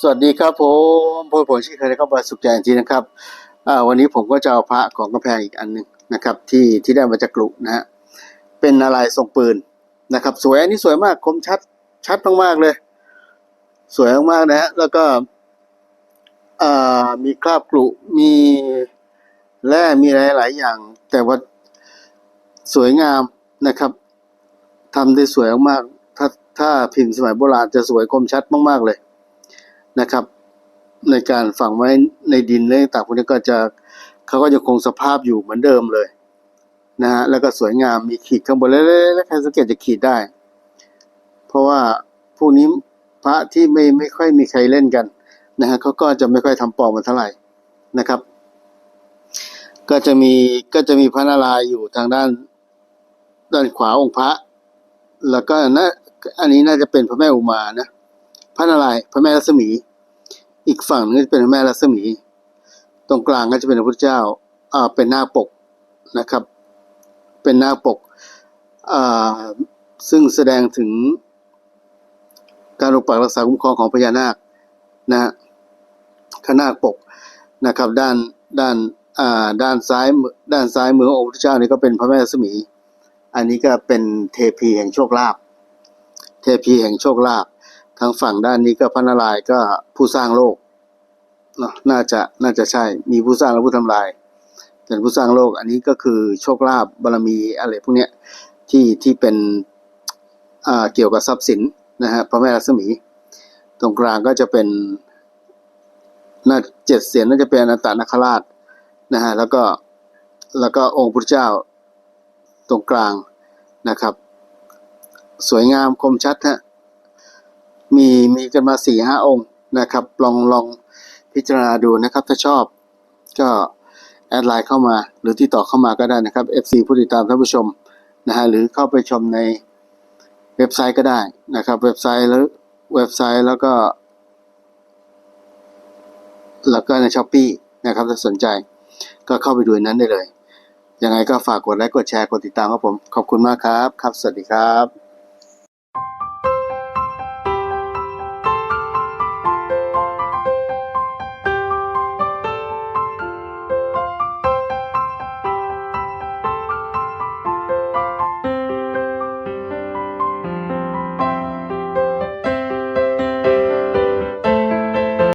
สวัสดีครับผมพลผลชื่อเคยนะครับบสุขใจจริงนะครับวันนี้ผมก็จะเอาพระของกำแพงอีกอันหนึ่งนะครับ ที่ที่ได้มาจากกลุนะฮะเป็นอะไรทรงปืนนะครับ สวยอันนี้สวยมากคมชัดชัดมากๆเลย สวยมากๆนะฮะแล้วก็มีคราบกลุมีแร่มีหลายอย่าง แต่ว่าสวยงามนะครับทำได้สวยมากๆถ้าถ้าพิมพ์สมัยโบราณจะสวยคมชัดมากๆเลย นะครับ ในการฝังไว้ในดินเรื่องต่างพวกนี้ก็จะเขาก็จะคงสภาพอยู่เหมือนเดิมเลยนะฮะแล้วก็สวยงามมีขีดข้างบนเล็กๆแล้วใครสังเกตจะขีดได้ เพราะว่าพวกนี้พระที่ไม่ไม่ค่อยมีใครเล่นกันนะฮะเขาก็จะไม่ค่อยทำปลอมมาเท่าไหร่นะครับ ก็จะมีก็จะมีพระนารายณ์อยู่ทางด้าน ด้านขวาองค์พระ แล้วก็นะอันนี้น่าจะเป็นพระแม่อุมานะ พระนารายณ์พระแม่รัศมี อีกฝั่งนึงจะเป็นพระแม่รัศมี ตรงกลางก็จะเป็นพระพุทธเจ้าอ่าเป็นหน้าปกนะครับ เป็นหน้าปกอ่าซึ่งแสดงถึงการปกปักรักษาคุ้มครองของพญานาคนะฮะข้างหน้าปกนะครับ ด้านด้านอ่าด้านซ้ายด้านซ้ายมือของค์พระพุทธเจ้านี่ก็เป็นพระแม่รัศมี อันนี้ก็เป็นเทพีแห่งโชคลาภเทพีแห่งโชคลาภ ทางฝั่งด้านนี้ก็พระนารายณ์ก็ผู้สร้างโลกเนาะน่าจะน่าจะใช่มีผู้สร้างและผู้ทำลายเป็นผู้สร้างโลกอันนี้ก็คือโชคลาภบารมีอะไรพวกเนี้ยที่ที่เป็นอ่าเกี่ยวกับทรัพย์สินนะฮะพระแม่รัศมี ตรงกลางก็จะเป็นน่าเจ็ดเสียนน่าจะเป็นอนันตนาคราชนะฮะแล้วก็แล้วก็องค์พระเจ้าตรงกลางนะครับ สวยงามคมชัดฮะ มีกันมาสี่ห้าองค์นะครับ ลองลองพิจารณาดูนะครับ ถ้าชอบก็แอดไลน์เข้ามาหรือติดต่อเข้ามาก็ได้นะครับ FC ผู้ติดตามท่านผู้ชมนะฮะหรือเข้าไปชมในเว็บไซต์ก็ได้นะครับ เว็บไซต์แล้วเว็บไซต์แล้วก็ แล้วก็ในช้อปปีนะครับ ถ้าสนใจก็เข้าไปดูนนั้นได้เลย ยังไงก็ฝากกดไลค์กดแชร์กดติดตามครับผม ขอบคุณมากครับ ครับ สวัสดีครับ